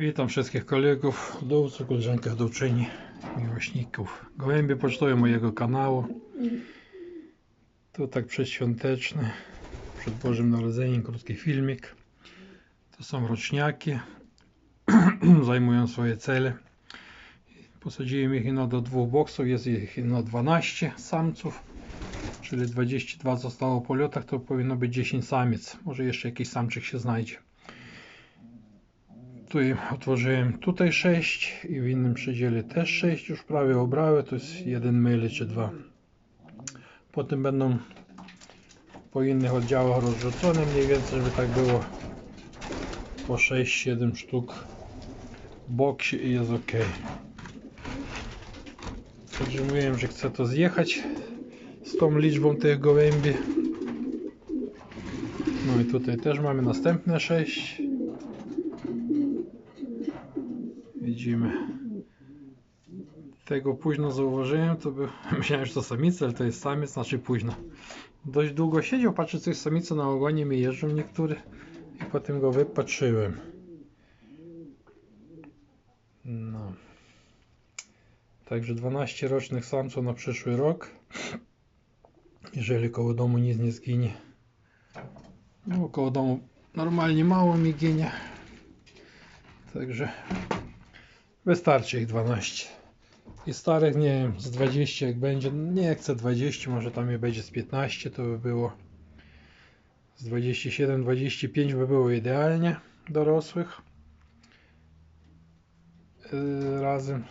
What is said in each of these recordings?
Witam wszystkich kolegów, hodowców, koleżankach hodowczyni, miłośników gołębi pocztowe mojego kanału. To tak przedświąteczny, przed Bożym Narodzeniem krótki filmik. To są roczniaki, zajmują swoje cele. Posadziłem ich ino do dwóch boksów, jest ich ino 12 samców, czyli 22 zostało po lotach, to powinno być 10 samiec. Może jeszcze jakiś samczyk się znajdzie. Tu otworzyłem tutaj 6 i w innym przedziale też 6 już prawie obrały, to jest jeden myli czy dwa. Potem będą po innych oddziałach rozrzucone mniej więcej, żeby tak było po 6-7 sztuk w boksie i jest ok. Także mówiłem, że chcę to zjechać z tą liczbą tych gołębi. No i tutaj też mamy następne 6. Widzimy. Tego późno zauważyłem, to by myślałem, że to samica, ale to jest samiec, znaczy późno. Dość długo siedział, patrzę coś samice na ogonie mi jeżdżą niektóre i potem go wypatrzyłem. No. Także 12 rocznych samców na przyszły rok. Jeżeli koło domu nic nie zginie. No koło domu normalnie mało mi ginie. Także wystarczy ich 12. I starych nie wiem, z 20 jak będzie, nie chcę 20, może tam je będzie z 15, to by było z 27, 25 by było idealnie dorosłych. Yy, razem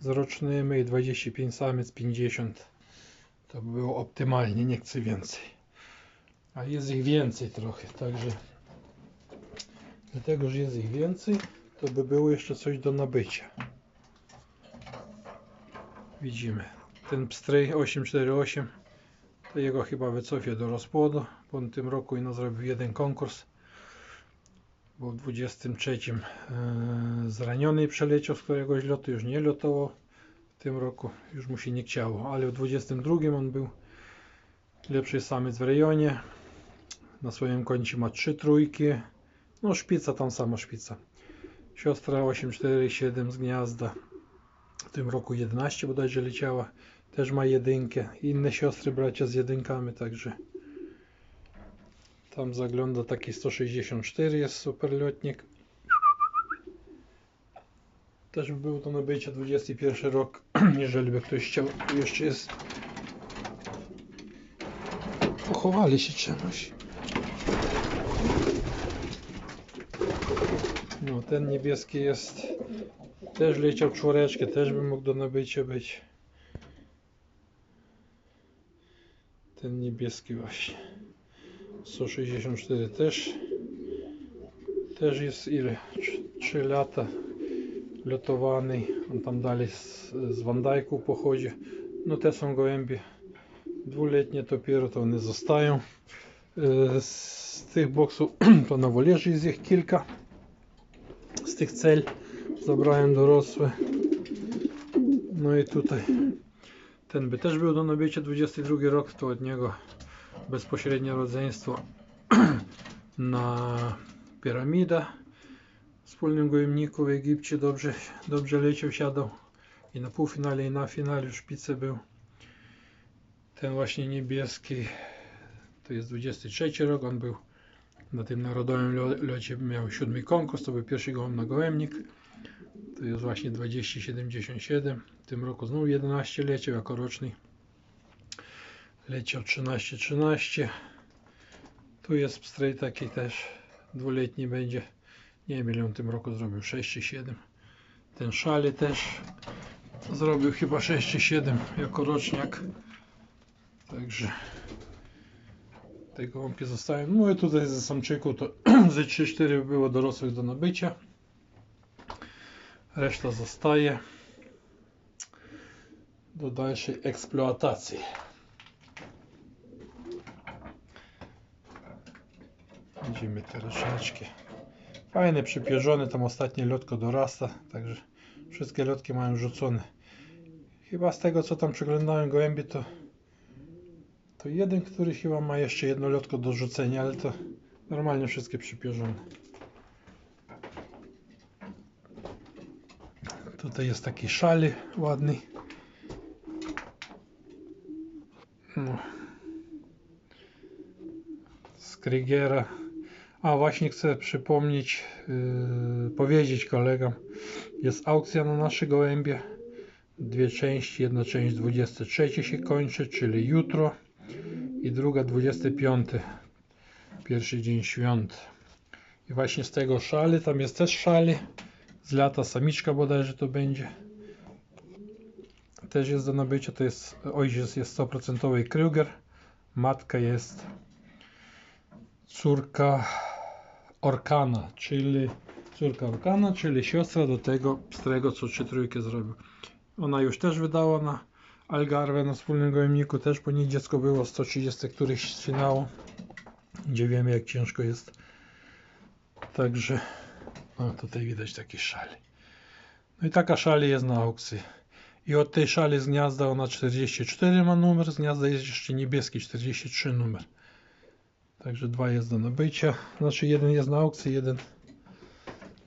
z rocznymi i 25 samiec, 50 to by było optymalnie, nie chcę więcej. A jest ich więcej trochę, także dlatego, że jest ich więcej, to by było jeszcze coś do nabycia. Widzimy, ten pstryj 848, to jego chyba wycofię do rozpłodu, bo w tym roku ino zrobił jeden konkurs, bo w 23 e, zraniony przeleciał z któregoś lotu, już nie lotował. W tym roku, już mu się nie chciało, ale w 22 on był lepszy samiec w rejonie, na swoim koncie ma trzy trójki, no szpica tam sama szpica. Siostra 847 z gniazda. W tym roku 11 bodajże leciała. Też ma jedynkę. Inne siostry bracia z jedynkami, także tam zagląda taki 164 jest superlotnik. Też by był to nabycie 21 rok, jeżeli by ktoś chciał. Jeszcze jest. Pochowali się czemuś. Ten niebieski jest. Też leciał czworeczkę, też by mógł do nabycia być. Ten niebieski właśnie. 164 też. Też jest ile? 3 lata lotowany. On tam dalej z, z Wandajku pochodzi. No te są gołębie dwuletnie dopiero, to one zostają. E, Z tych boksów to na wolerzy jest ich kilka tych cel zabrałem dorosłe. No i tutaj. Ten by też był do nabycia 22 rok to od niego bezpośrednie rodzeństwo na piramida. W wspólnym gojemniku w Egipcie dobrze, dobrze leciał, siadał. I na półfinale i na finale szpice był. Ten właśnie niebieski to jest 23 rok, on był na tym narodowym lo- locie miał siódmy konkurs, to był pierwszy gołąb na gołębnik. To jest właśnie 2077. W tym roku znowu 11 leciał jako roczny. Leciał 13-13. Tu jest pstrej taki też dwuletni będzie. Nie wiem ile on w tym roku zrobił, 6 czy 7. Ten szali też zrobił chyba 6 czy 7 jako roczniak. Także te gołąbki zostają. No i tutaj ze samczyku to ze 3-4 było dorosłych do nabycia. Reszta zostaje do dalszej eksploatacji. Widzimy te roczniczki. Fajne, przypierzone, tam ostatnie lotko dorasta, także wszystkie lotki mają rzucone. Chyba z tego co tam przeglądałem gołębie to to jeden, który chyba ma jeszcze jedno lotko do rzucenia, ale to normalnie wszystkie przypierzone. Tutaj jest taki szali ładny. No. Z Krigera. A właśnie chcę przypomnieć, yy, powiedzieć kolegom, jest aukcja na nasze gołębie. Dwie części, jedna część 23 się kończy, czyli jutro i druga 25, pierwszy dzień świąt. I właśnie z tego szali, tam jest też szali, z lata samiczka bodajże to będzie. Też jest do nabycia, to jest, ojciec jest 100% Kruger, matka jest córka Orkana, czyli córka Orkana, czyli siostra do tego pstrego, co trójkę zrobił. Ona już też wydała na Algarve, na wspólnym gołębniku, też po niej dziecko było 130 któryś ścinało, gdzie wiemy jak ciężko jest. Także, no tutaj widać taki szali. No i taka szali jest na aukcji. I od tej szali z gniazda ona 44 ma numer, z gniazda jest jeszcze niebieski 43 numer. Także dwa jest do nabycia. Znaczy jeden jest na aukcji, jeden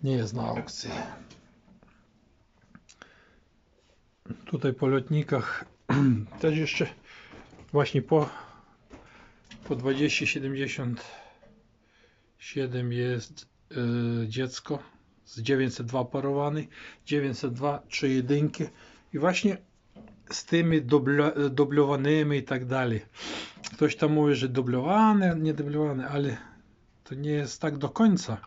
nie jest na aukcji. Tutaj po lotnikach też jeszcze właśnie po po 2077 jest yy, dziecko z 902 parowany 902 trzy jedynki i właśnie z tymi dubla, dublowanymi i tak dalej. Ktoś tam mówi, że dublowane, nie dublowane, ale to nie jest tak do końca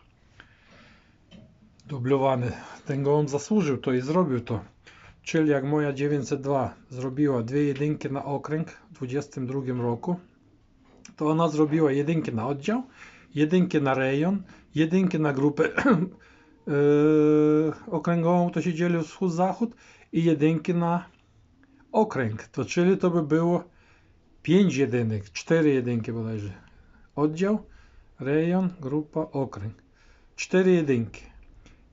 dublowane ten gołąb zasłużył to i zrobił to czyli jak moja 902 zrobiła dwie jedynki na okręg w 22 roku to ona zrobiła jedynki na oddział, jedynki na rejon, jedynki na grupę yy, okręgową, to się dzieli wschód-zachód i jedynki na okręg, to czyli to by było 5 jedynek, 4 jedynki bodajże. Oddział, rejon, grupa, okręg. 4 jedynki.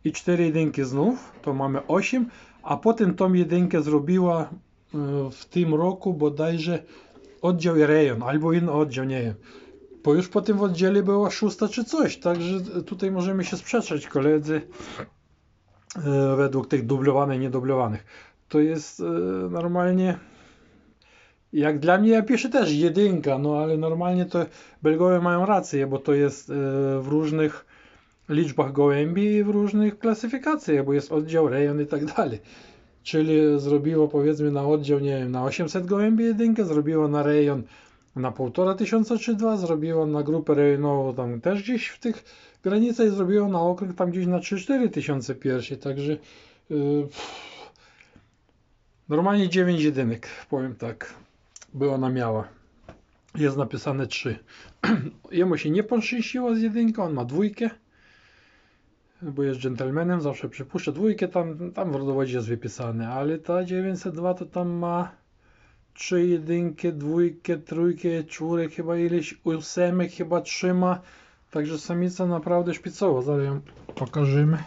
I 4 jedynki znów, to mamy 8, a potem tą jedynkę zrobiła yy, w tym roku bodajże oddział i rejon, albo inny oddział, nie wiem. Bo już po tym oddziale była szósta czy coś, także tutaj możemy się sprzeczać koledzy e, według tych dublowanych, niedublowanych. To jest e, normalnie jak dla mnie ja piszę też jedynka, no ale normalnie to Belgowie mają rację, bo to jest w różnych liczbach gołębi w różnych klasyfikacjach, bo jest oddział, rejon i tak dalej. Czyli zrobiło powiedzmy na oddział, nie wiem, na 800 gołębi jedynkę, zrobiło na rejon na 1500 czy 2, zrobiło na grupę rejonową tam też gdzieś w tych granicach i zrobiło na okręg tam gdzieś na 3-4 tysiące pierwszy, także yy, normalnie 9 jedynek, powiem tak, by ona miała. Jest napisane 3. Jemu się nie poszczęściło z jedynką, on ma dwójkę bo jest dżentelmenem, zawsze przypuszcza dwójkę, tam, tam w rodowodzie jest wypisane, ale ta 902 to tam ma trzy jedynki, dwójkę, trójkę, czwórek, chyba ileś ósemek chyba trzyma, także samica naprawdę szpicowa, zaraz ją pokażemy.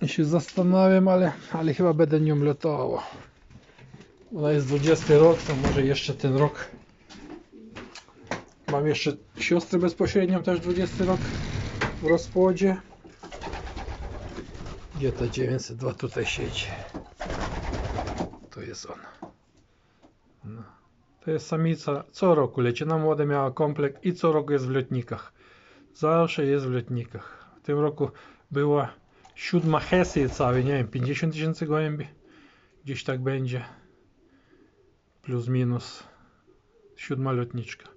Ja się zastanawiam, ale, ale chyba będę nią latało. Ona jest 20 rok, to może jeszcze ten rok. Mam jeszcze siostrę bezpośrednią, też 20 rok w rozpłodzie. Gdzie ta 902 tutaj siedzi? To jest on. No. To jest samica. Co roku leci na młode, miała komplekt i co roku jest w lotnikach. Zawsze jest w lotnikach. W tym roku była siódma całej, nie wiem, 50 tysięcy gołębi. Gdzieś tak będzie. Plus minus. Siódma lotniczka.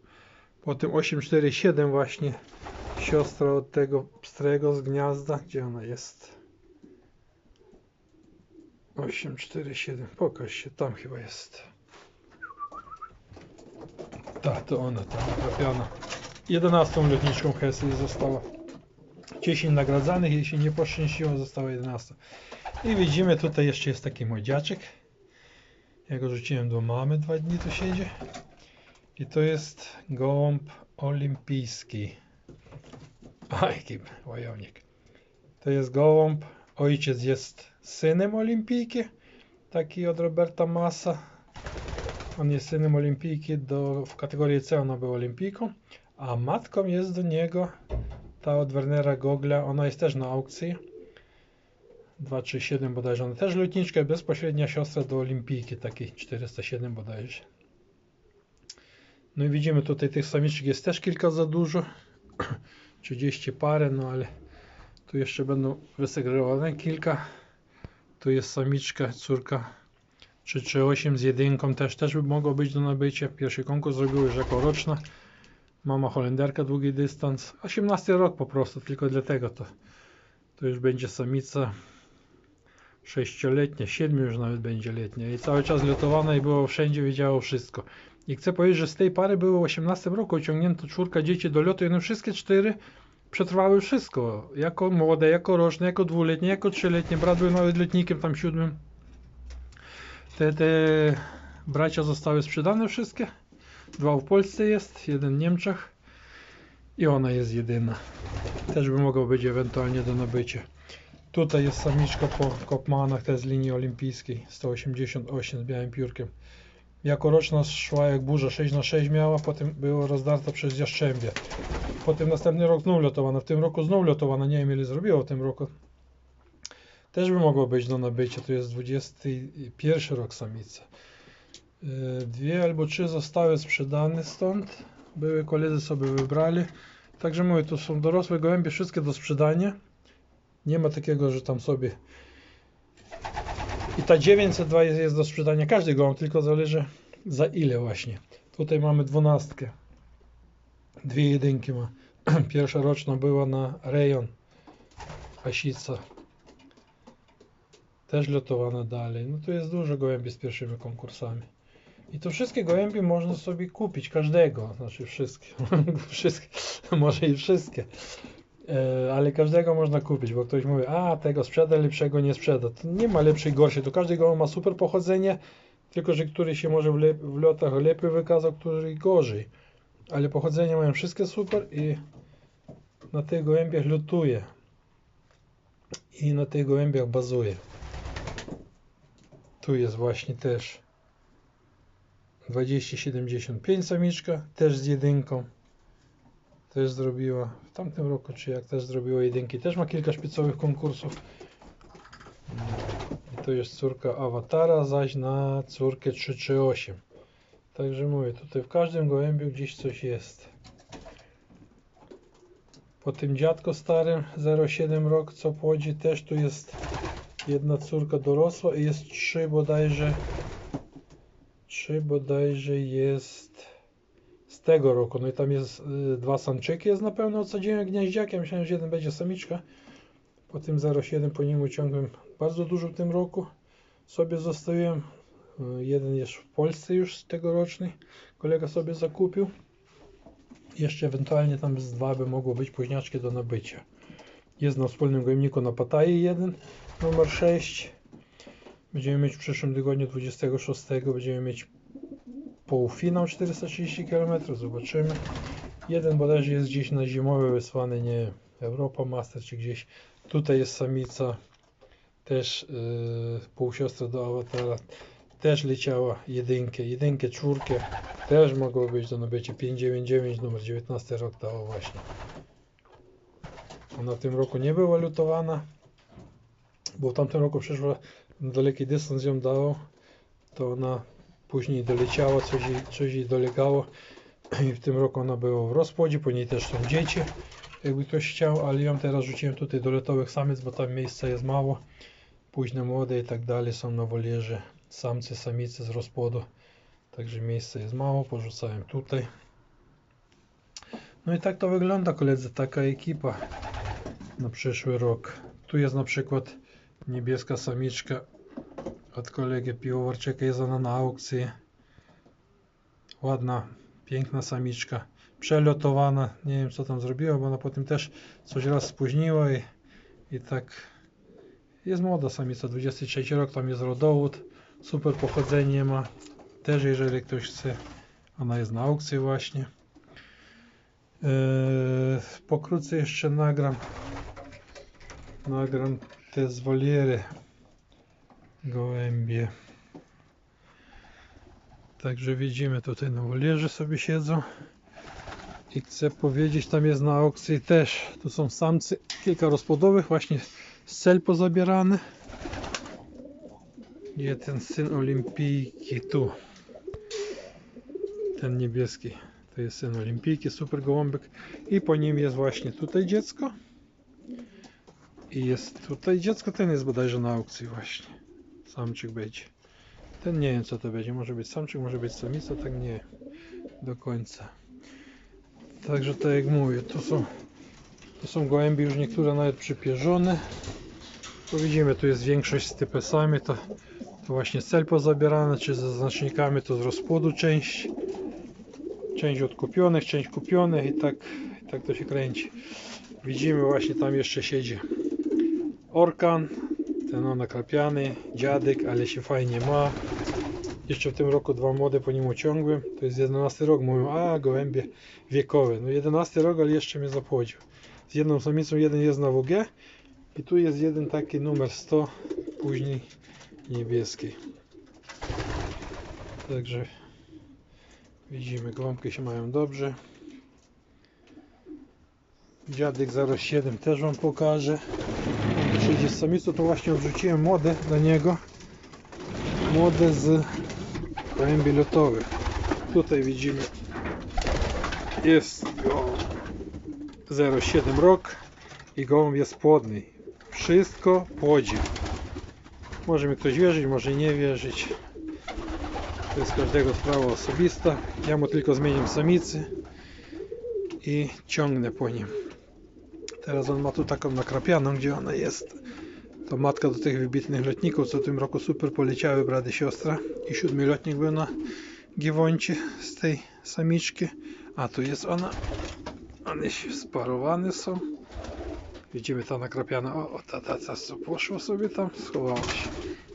Potem 847 właśnie siostra od tego pstrego z gniazda. Gdzie ona jest? 847, pokaż się, tam chyba jest. Tak, to ona tam trafiona. 11 lotniczką Hesy została. 10 nagradzanych, jeśli nie poszczęściło, została 11. I widzimy, tutaj jeszcze jest taki młodziaczek. Ja go rzuciłem do mamy, dwa dni tu siedzi. I to jest gołąb olimpijski. A, jaki wojownik. To jest gołąb. Ojciec jest synem olimpijki, taki od Roberta Massa. On jest synem olimpijki, do, w kategorii C ona była olimpijką, a matką jest do niego ta od Wernera Gogla, ona jest też na aukcji. 237 bodajże. Ona też lotniczka, bezpośrednia siostra do olimpijki, takiej 407 bodajże. No i widzimy tutaj tych samiczek jest też kilka za dużo. 30 parę, no ale tu jeszcze będą wysegregowane kilka. Tu jest samiczka, córka 338 z jedynką, też, też by mogło być do nabycia. Pierwszy konkurs zrobiły jako roczna. Mama Holenderka, długi dystans. 18 rok po prostu, tylko dlatego to, to już będzie samica sześcioletnia, siedmiu już nawet będzie letnia i cały czas lotowana i było wszędzie, wiedziało wszystko. I chcę powiedzieć, że z tej pary było w 18 roku ociągnięto czwórka dzieci do lotu i one wszystkie cztery przetrwały wszystko. Jako młode, jako roczne, jako dwuletnie, jako trzyletnie. Brat był nawet letnikiem tam siódmym. Te, te bracia zostały sprzedane wszystkie. Dwa w Polsce jest, jeden w Niemczech i ona jest jedyna. Też by mogła być ewentualnie do nabycia. Tutaj jest samiczka po Kopmanach, to jest z linii olimpijskiej, 188 z białym piórkiem. Jako roczna szła jak burza, 6 na 6 miała, potem była rozdarta przez Jaszczębie. Potem następny rok znów lotowana, w tym roku znów lotowana, nie wiem ile zrobiła w tym roku. Też by mogło być do nabycia, to jest 21 rok samica. Yy, Dwie albo trzy zostały sprzedane stąd, były koledzy sobie wybrali. Także mówię, to są dorosłe gołębie, wszystkie do sprzedania. Nie ma takiego, że tam sobie. I ta 902 jest, jest do sprzedania każdy gołąb, tylko zależy za ile właśnie. Tutaj mamy dwunastkę. Dwie jedynki ma. Pierwsza roczna była na rejon. Hasica. Też lotowana dalej. No to jest dużo gołębi z pierwszymi konkursami. I to wszystkie gołębie można sobie kupić, każdego, znaczy wszystkie, wszystkie, może i wszystkie. E, ale każdego można kupić, bo ktoś mówi, a tego sprzeda, lepszego nie sprzeda. To nie ma lepszej, gorszej, to każdy gołąb ma super pochodzenie, tylko że który się może w, lep- w lotach lepiej wykazał, który gorzej. Ale pochodzenie mają wszystkie super i na tych gołębiach lutuje. I na tych gołębiach bazuje. Tu jest właśnie też 2075 samiczka, też z jedynką też zrobiła w tamtym roku, czy jak też zrobiła jedynki. Też ma kilka szpicowych konkursów. I to jest córka awatara, zaś na córkę 338. Także mówię, tutaj w każdym gołębiu gdzieś coś jest. Po tym dziadko starym 0,7 rok co płodzi też tu jest jedna córka dorosła i jest trzy bodajże trzy bodajże jest z tego roku. No i tam jest y, dwa samczyki, jest na pewno odsadziłem gnieździak. Ja myślałem, że jeden będzie samiczka. Po tym 0,7 po nim uciągłem bardzo dużo w tym roku. Sobie zostawiłem. Y, jeden jest w Polsce już tegoroczny. Kolega sobie zakupił. Jeszcze ewentualnie tam z dwa by mogło być późniaczki do nabycia. Jest na wspólnym gojemniku na Pataji jeden, numer 6. Będziemy mieć w przyszłym tygodniu 26. Będziemy mieć półfinał 430 km, zobaczymy. Jeden bodajże jest gdzieś na zimowy wysłany, nie Europa Master czy gdzieś. Tutaj jest samica, też yy, półsiostra do awatara, też leciała jedynkę, jedynkę, czwórkę, też mogło być do nabycia 599, numer 19 rok dała właśnie. Ona w tym roku nie była lutowana, bo w tamtym roku przyszła na daleki dystans ją dało, to ona później doleciała, coś jej, coś jej dolegało i w tym roku ona była w rozpłodzie, po niej też są dzieci, jakby ktoś chciał, ale ją teraz rzuciłem tutaj do letowych samic, bo tam miejsca jest mało, późne młode i tak dalej są na wolierze, samce, samice z rozpłodu, także miejsca jest mało, porzucałem tutaj. No i tak to wygląda koledzy, taka ekipa na przyszły rok. Tu jest na przykład niebieska samiczka od kolegi piwowarczyka jest ona na aukcji. Ładna, piękna samiczka. Przelotowana. Nie wiem co tam zrobiła, bo ona potem też coś raz spóźniła i, i tak jest młoda samica. 23 rok, tam jest rodowód. Super pochodzenie ma. Też jeżeli ktoś chce, ona jest na aukcji właśnie. Yy, pokrótce jeszcze nagram nagram te z woliery gołębie. Także widzimy tutaj na wolierze sobie siedzą. I chcę powiedzieć, tam jest na aukcji też, tu są samcy, kilka rozpłodowych, właśnie z cel pozabierane. Gdzie ten syn olimpijki? Tu. Ten niebieski. To jest syn olimpijki, super gołąbek. I po nim jest właśnie tutaj dziecko. I jest tutaj dziecko, ten jest bodajże na aukcji właśnie. Samczyk będzie. Ten nie wiem co to będzie, może być samczyk, może być samica, tak nie do końca. Także tak jak mówię, to są, to są gołębie już niektóre nawet przypierzone. Tu widzimy, tu jest większość z typesami, to, to właśnie cel pozabierane, czy ze znacznikami, to z rozpłodu część. Część odkupionych, część kupionych i tak, i tak to się kręci. Widzimy właśnie tam jeszcze siedzi orkan, ten on nakrapiany, dziadek, ale się fajnie ma. Jeszcze w tym roku dwa młode po nim uciągłem. To jest 11 rok. Mówią, a gołębie wiekowe. No 11 rok, ale jeszcze mnie zapłodził. Z jedną samicą jeden jest na WG. I tu jest jeden taki numer 100, później niebieski. Także widzimy, gołąbki się mają dobrze. Dziadek 07 też Wam pokażę. Przyjdzie z samicą, to właśnie odrzuciłem młode do niego. Młode z gołębi lotowych. Tutaj widzimy jest gołąb 07 rok i gołąb jest płodny. Wszystko płodzi. Może mi ktoś wierzyć, może nie wierzyć. To jest każdego sprawa osobista. Ja mu tylko zmieniam samicy i ciągnę po nim. Teraz on ma tu taką nakrapianą, gdzie ona jest. To matka do tych wybitnych lotników, co w tym roku super poleciały brady i siostra. I siódmy lotnik był na Giewoncie z tej samiczki. A tu jest ona. One się sparowane są. Widzimy ta nakrapiana. O, o ta, ta, ta co poszło sobie tam, schowała się.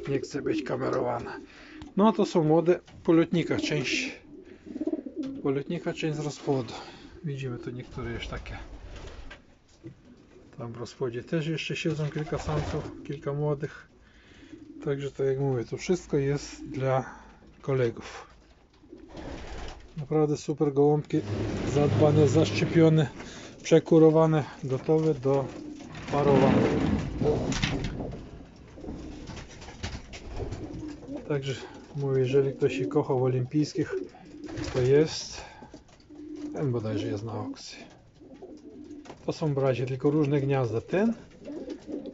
Nie chce być kamerowana. No to są młode polotnika, część polotnika, część z rozpłodu. Widzimy tu niektóre już takie. Tam w rozpłodzie też jeszcze siedzą kilka samców, kilka młodych. Także tak jak mówię, to wszystko jest dla kolegów. Naprawdę super gołąbki, zadbane, zaszczepione, przekurowane, gotowe do parowania. Także mówię, jeżeli ktoś się kocha w olimpijskich, to jest ten bodajże jest na aukcji. To są bracia, tylko różne gniazda. Ten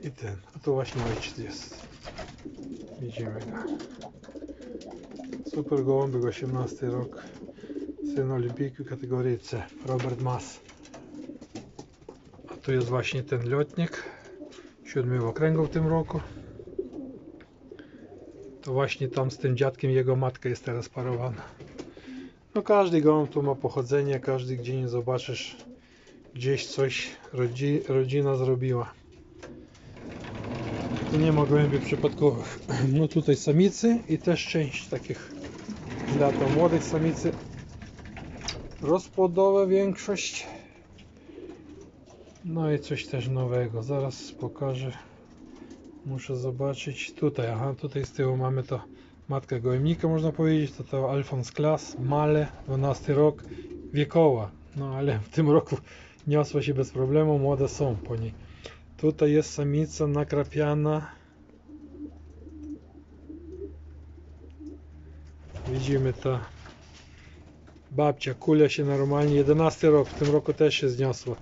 i ten. A to właśnie ojciec jest. Widzimy go. Super gołąbek, 18 rok. Syn olimpijki kategorii C. Robert Mas. A tu jest właśnie ten lotnik. Siódmy okręgu w tym roku. To właśnie tam z tym dziadkiem jego matka jest teraz parowana. No każdy gołąb tu ma pochodzenie, każdy gdzie nie zobaczysz gdzieś coś rodzi, rodzina zrobiła. Tu nie ma gołębi przypadkowych. No tutaj samicy i też część takich lata młodych samicy. Rozpłodowa większość. No i coś też nowego. Zaraz pokażę. Muszę zobaczyć. Tutaj, aha, tutaj z tyłu mamy to matka gołębnika, można powiedzieć. To to Alphonse Class, Male, 12 rok, wiekowa. No ale w tym roku niosła się bez problemu, młode są po niej. Tutaj jest samica nakrapiana. Widzimy ta babcia, kulia się normalnie, 11 rok, w tym roku też się zniosła.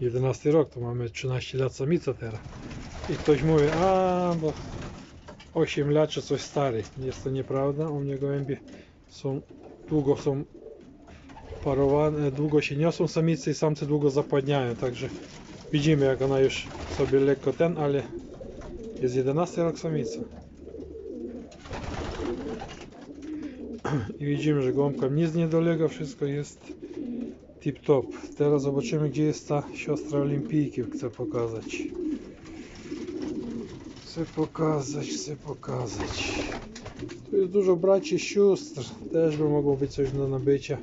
11 rok, to mamy 13 lat samica teraz. I ktoś mówi, a bo 8 lat czy coś stary. Jest to nieprawda, u mnie gołębie są, długo są parowane, długo się niosą samice i samce długo zapładniają, także widzimy jak ona już sobie lekko ten, ale jest 11 rok samica. I widzimy, że gołąbkom nic nie dolega, wszystko jest tip top. Teraz zobaczymy gdzie jest ta siostra olimpijki, chcę pokazać. Chcę pokazać, chcę pokazać. Tu jest dużo braci, sióstr, też by mogło być coś do nabycia.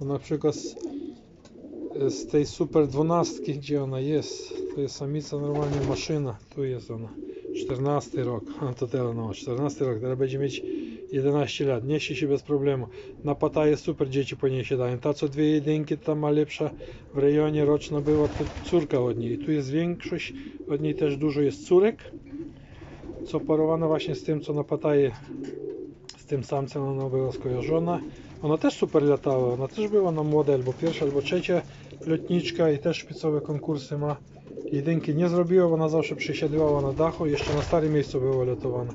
Bo na przykład z, z tej super dwunastki, gdzie ona jest, to jest samica normalnie maszyna. Tu jest ona. 14 rok, a to teraz no, 14 rok, teraz będzie mieć 11 lat, niesie się bez problemu. Na pataje super dzieci po niej siadają. Ta co dwie jedynki, ta ma lepsza w rejonie roczna była, to córka od niej. Tu jest większość, od niej też dużo jest córek. Co parowana właśnie z tym, co na pataje, tym samcem ona była skojarzona. Ona też super latała, ona też była na młode, albo pierwsza, albo trzecia lotniczka i też szpicowe konkursy ma. Jedynki nie zrobiła, bo ona zawsze przysiadywała na dachu, jeszcze na starym miejscu była lotowana.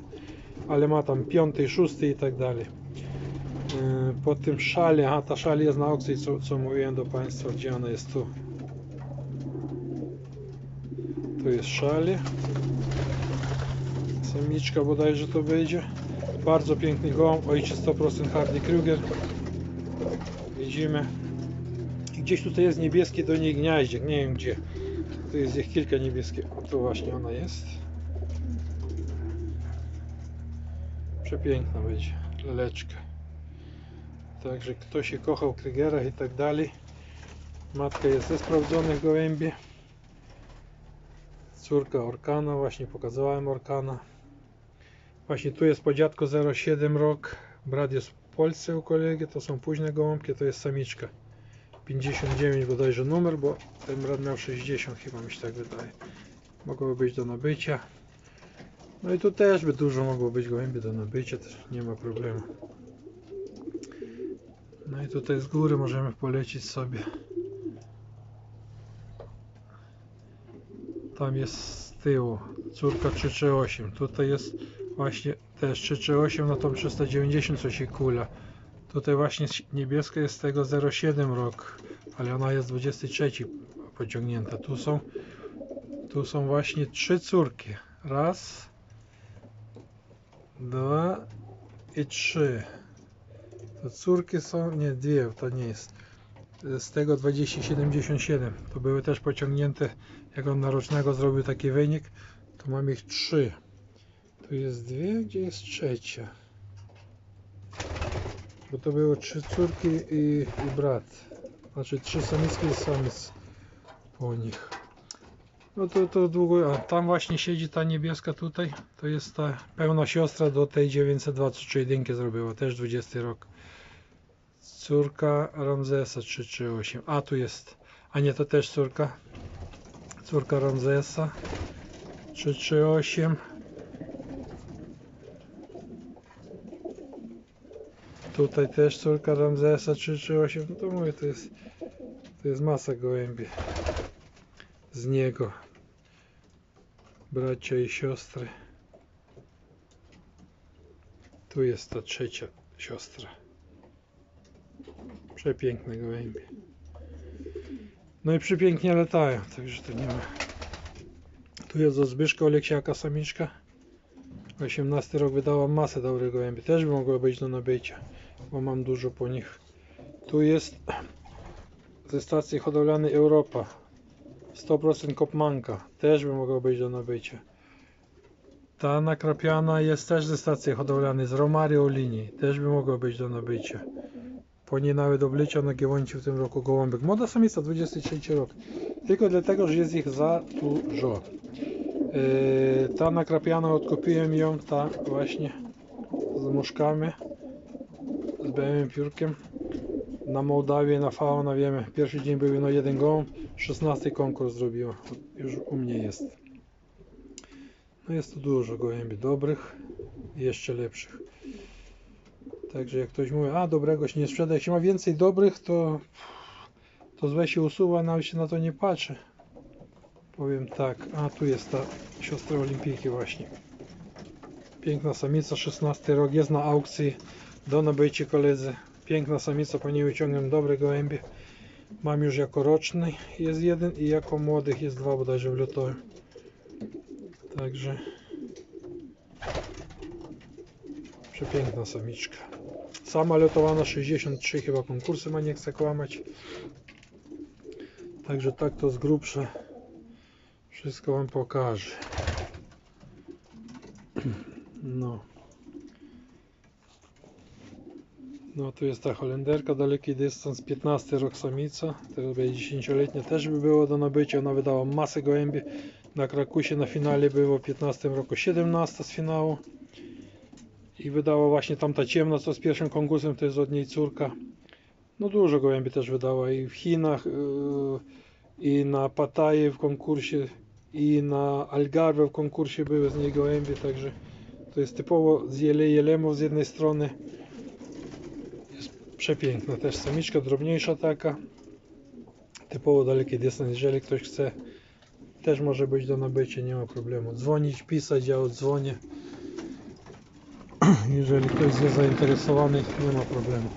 Ale ma tam piąty, szósty i tak dalej. Yy, Po tym szali, aha, ta szal jest na aukcji, co, co mówiłem do Państwa, gdzie ona jest tu. Tu jest szali. Samiczka bodajże to wyjdzie. Bardzo piękny gołąb, ojciec 100% Hardy Kruger. Widzimy. Gdzieś tutaj jest niebieski do niej gniaździek, nie wiem gdzie. Tu jest ich kilka niebieskich. O, tu właśnie ona jest. Przepiękna będzie, leleczka. Także kto się kochał w i tak dalej. Matka jest ze sprawdzonych gołębi. Córka Orkana, właśnie pokazałem Orkana. Właśnie tu jest po dziadku 07 rok. Brat jest w Polsce u kolegi, to są późne gołąbki, to jest samiczka. 59 bodajże numer, bo ten brat miał 60 chyba mi się tak wydaje. Mogłoby być do nabycia. No i tu też by dużo mogło być gołębi do nabycia, też nie ma problemu. No i tutaj z góry możemy polecić sobie. Tam jest z tyłu córka 338. Tutaj jest właśnie też 338 na tą 390 co się kula. Tutaj właśnie niebieska jest z tego 07 rok, ale ona jest 23 pociągnięta. Tu są tu są właśnie trzy córki. Raz, dwa i trzy. To córki są, nie dwie, to nie jest. Z tego 2077. To były też pociągnięte, jak on na rocznego zrobił taki wynik, to mam ich trzy. Tu jest dwie, gdzie jest trzecia? Bo to były trzy córki i, i brat. Znaczy trzy samiczki i samiec po nich. No to, to długo, a tam właśnie siedzi ta niebieska tutaj, to jest ta pełna siostra do tej 923 jedynki zrobiła, też 20 rok. Córka Ramzesa 338, a tu jest, a nie to też córka, córka Ramzesa 338. Tutaj też córka Ramzesa 338, no to mówię, to jest, to jest masa gołębi z niego bracia i siostry. Tu jest ta trzecia siostra. Przepiękne gołębie. No i przepięknie latają, także to nie ma. Tu jest od Zbyszka Oleksiaka samiczka. 18 rok wydała masę dobrych gołębi. Też by mogło być do nabycia, bo mam dużo po nich. Tu jest ze stacji hodowlanej Europa 100% kopmanka. Też by mogła być do nabycia. Ta nakrapiana jest też ze stacji hodowlanej z Romario linii. Też by mogła być do nabycia. Po niej nawet oblicia na Giewonci w tym roku gołąbek. Młoda samica 23 rok. Tylko dlatego, że jest ich za dużo. Yy, ta nakrapiana odkupiłem ją, ta właśnie z muszkami, białym piórkiem na Mołdawię, na fauna wiemy, pierwszy dzień był no jeden gołąb, 16 konkurs zrobiła, już u mnie jest. No jest tu dużo gołębi dobrych i jeszcze lepszych. Także jak ktoś mówi, a dobrego się nie sprzeda, jak się ma więcej dobrych, to to złe się usuwa, nawet się na to nie patrzy. Powiem tak, a tu jest ta siostra olimpijki właśnie. Piękna samica, 16 rok, jest na aukcji do nabycia koledzy. Piękna samica, po niej wyciągam dobre gołębie. Mam już jako roczny jest jeden i jako młodych jest dwa bodajże wlotowym. Także przepiękna samiczka. Sama lotowana 63 chyba konkursy ma, nie chcę kłamać. Także tak to z grubsza wszystko Wam pokażę. No. No tu jest ta Holenderka, daleki dystans, 15 rok samica, teraz będzie 10-letnia, też by było do nabycia, ona wydała masę gołębi, na Krakusie na finale było w 15 roku 17 z finału. I wydała właśnie tamta ciemna, co z pierwszym konkursem, to jest od niej córka. No dużo gołębi też wydała i w Chinach, yy, i na Pattaje w konkursie, i na Algarve w konkursie były z niej gołębie, także to jest typowo z Jele Jelemów z jednej strony. Przepiękna też samiczka, drobniejsza taka. Typowo daleki dystans, jeżeli ktoś chce, też może być do nabycia, nie ma problemu. Dzwonić, pisać, ja odzwonię. Jeżeli ktoś jest zainteresowany, nie ma problemu.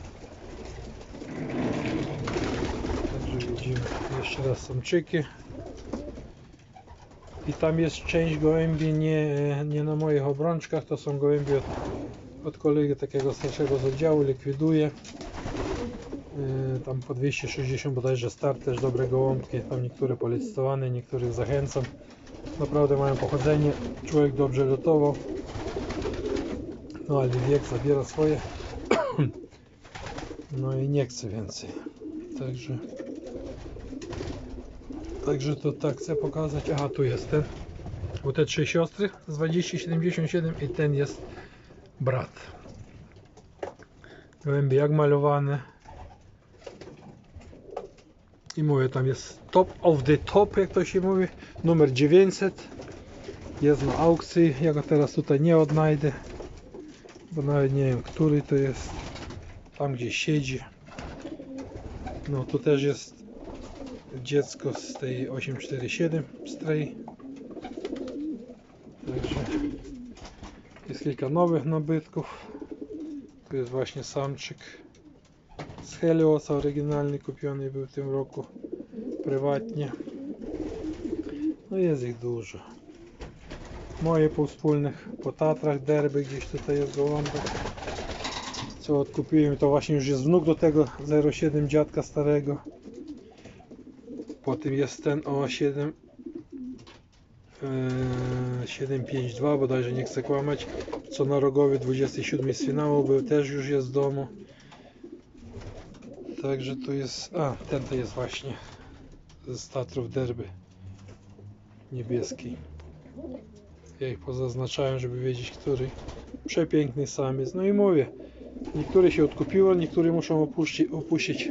Także widzimy jeszcze raz samczyki. I tam jest część gołębi nie, nie na moich obrączkach, to są gołębie od, kolegi takiego starszego z oddziału, likwiduje. Yy, Tam po 260 bodajże start, też dobre gołąbki, tam niektóre policytowane, niektórych zachęcam. Naprawdę mają pochodzenie, człowiek dobrze lotował. No ale wiek zabiera swoje. No i nie chce więcej. Także Także to tak chcę pokazać. Aha, tu jest ten. Bo te trzy siostry z 2077 i ten jest brat. Gołębie jak malowane. I mówię, tam jest top of the top, jak to się mówi. Numer 900. Jest na aukcji. Ja go teraz tutaj nie odnajdę. Bo nawet nie wiem, który to jest. Tam gdzie siedzi. No tu też jest dziecko z tej 847 stray. Także jest kilka nowych nabytków. Tu jest właśnie samczyk z Heliosa, oryginalny kupiony był w tym roku prywatnie. No jest ich dużo. Moje po wspólnych, po Tatrach, derby gdzieś tutaj jest gołąbek. Co odkupiłem, to właśnie już jest wnuk do tego 07 dziadka starego. Potem jest ten o 7 e, 752 bodajże nie chcę kłamać. Co na rogowie 27 z finału był też już jest w domu. Także tu jest a ten to jest właśnie z Tatrów Derby niebieski ja ich pozaznaczałem żeby wiedzieć który przepiękny samiec. No i mówię niektóre się odkupiło niektóre muszą opuścić, opuścić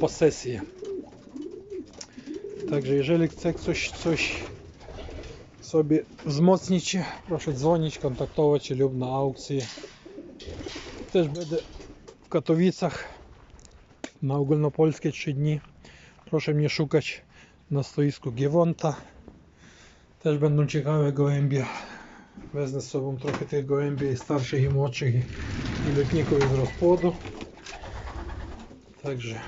posesję. Także jeżeli chce ktoś coś sobie wzmocnić proszę dzwonić, kontaktować się lub na aukcję. Też będę w Katowicach na ogólnopolskie 3 dni. Proszę mnie szukać na stoisku Giewonta. Też będą ciekawe gołębie. Wezmę z sobą trochę tych gołębi starszych i młodszych i, letników z rozpłodu. Także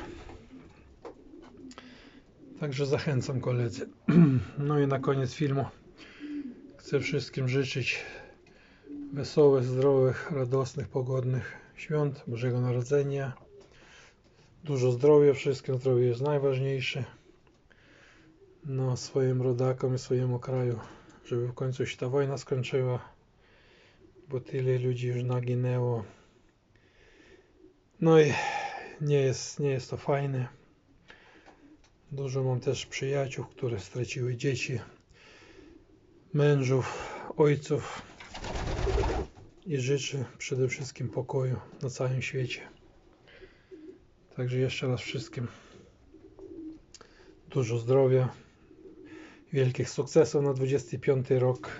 Także zachęcam koledzy. No i na koniec filmu chcę wszystkim życzyć wesołych, zdrowych, radosnych, pogodnych świąt Bożego Narodzenia. Dużo zdrowia, wszystkim zdrowie jest najważniejsze. No, swoim rodakom i swojemu kraju, żeby w końcu się ta wojna skończyła, bo tyle ludzi już naginęło. No i nie jest, nie jest to fajne. Dużo mam też przyjaciół, które straciły dzieci, mężów, ojców i życzę przede wszystkim pokoju na całym świecie. Także jeszcze raz wszystkim dużo zdrowia, wielkich sukcesów na 25 rok.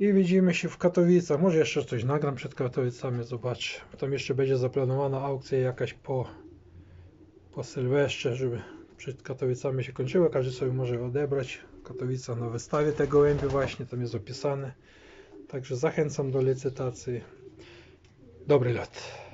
I widzimy się w Katowicach. Może jeszcze coś nagram przed Katowicami, zobaczę. Tam jeszcze będzie zaplanowana aukcja jakaś po po Sylwestrze, żeby przed Katowicami się kończyło, każdy sobie może odebrać. Katowica na wystawie te gołębie właśnie, tam jest opisane. Także zachęcam do licytacji. Dobry lat.